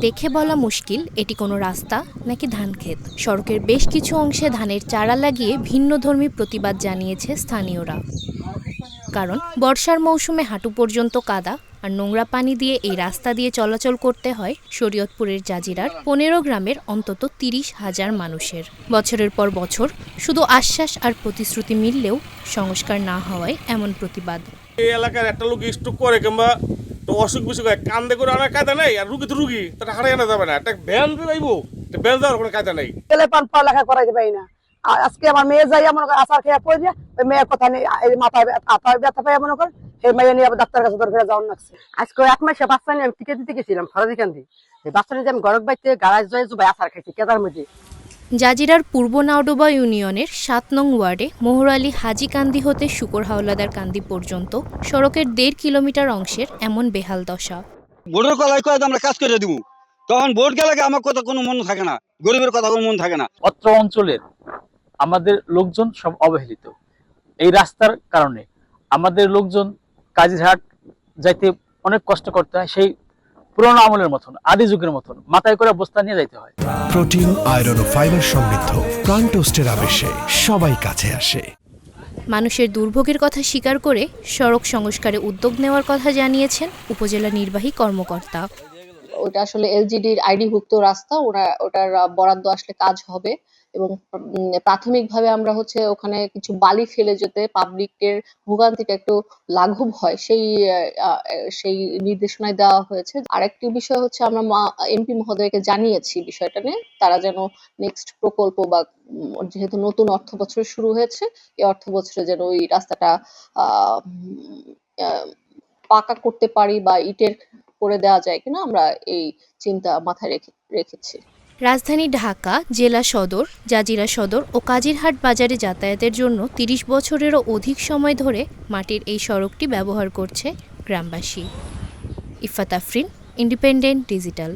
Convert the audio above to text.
দেখে বলা মুশকিল, এটি কোনো রাস্তা নাকি ধানক্ষেত। সড়কের বেশ কিছু অংশে ধানের চারা লাগিয়ে ভিন্নধর্মী প্রতিবাদ জানিয়েছে স্থানীয়রা। কারণ, বর্ষার মৌসুমে হাঁটু পর্যন্ত কাদা আর নোংরা পানি দিয়ে এই রাস্তা দিয়ে চলাচল করতে হয় শরীয়তপুরের জাজিরার পনেরো গ্রামের অন্তত তিরিশ হাজার মানুষের। বছরের পর বছর শুধু আশ্বাস আর প্রতিশ্রুতি মিললেও সংস্কার না হওয়ায় এমন প্রতিবাদ। এই এলাকার একটা লোক স্ট্রোক করে কিংবা তো অসুখ বিসুখ হয় কান্দে করে আনার কায়দা নেই আর রুগী তো রুগী তাটা হারাই আনা যাবে না। একটা ভ্যান যাইবো ভ্যান যাওয়ার কোনো কায়দা নেই। ছেলে পান পড়ালেখা করাইতে পারি না। আজকে আমার মেয়ে যাই মনে করে আসার খেয়ে পড়ে যায় ওই মেয়ের কথা নেই মাথায় মাথায় ব্যথা পাই মনে করে সেই মেয়ে নিয়ে আবার ডাক্তার কাছে দরকার যাওয়ার লাগছে। আজকে এক মাসে বাচ্চা নিয়ে আমি টিকে দিতে গেছিলাম ফরাদি কান্দি এই বাচ্চা নিয়ে আমি গরক বাইতে গাড়াজ জয় জুবাই আসার খাইছি কেদার মধ্যে জাজিরার পূর্ব নাওডোবা ইউনিয়নের সাত নং ওয়ার্ডে মোহরালি হাজিকান্দি হতে শুকর হাওলাদার কান্দি পর্যন্ত সড়কের দেড় কিলোমিটার অংশের এমন বেহাল দশা। ভোটের কথাই কয়ে আমরা কাজ করে দিব। তখন বোর্ড গেলে আমার কথা কোনো মন থাকে না? গরিবের কথা কোনো মন থাকে না? অত্র অঞ্চলের আমাদের লোকজন সব অবহেলিত। এই রাস্তার কারণে আমাদের লোকজন কাজিরহাট যাইতে অনেক কষ্ট করতে হয় সেই পুরোনো আমলের মতন আদি যুগের মতন মাথায় করে বস্তা নিয়ে যাইতে হয়। প্রোটিন আয়রন ও ফাইবার সমৃদ্ধ প্রাণ টোস্টের আবেশে সবাই কাছে আসে। মানুষের দুর্ভোগের কথা স্বীকার করে সড়ক সংস্কারে উদ্যোগ নেওয়ার কথা জানিয়েছেন উপজেলা নির্বাহী কর্মকর্তা। ওটা আসলে এলজিডির আইডিভুক্ত রাস্তা, ওরা, ওটার বরাদ্দ আসলে কাজ হবে এবং প্রাথমিকভাবে আমরা হচ্ছে ওখানে কিছু বালি ফেলে যেতে পাবলিকের ভোগান্তিটা একটু লাঘব হয়, সেই সেই নির্দেশনায় দেওয়া হয়েছে। আরেকটি বিষয় হচ্ছে আমরা এমপি মহোদয়কে জানিয়েছি বিষয়টা নিয়ে, তারা যেন নেক্সট প্রকল্প বা যেহেতু নতুন অর্থ বছর শুরু হয়েছে, এই অর্থ বছরে যেন ওই রাস্তাটা পাকা করতে পারি বা ইটের করে দেওয়া যায় কিনা আমরা এই চিন্তা মাথায় রেখে, রেখেছি। রাজধানী ঢাকা, জেলা সদর, জাজিরা সদর ও কাজিরহাট বাজারে যাতায়াতের জন্য তিরিশ বছরেরও অধিক সময় ধরে মাটির এই সড়কটি ব্যবহার করছে গ্রামবাসী। Ifat Afrin, Independent Digital.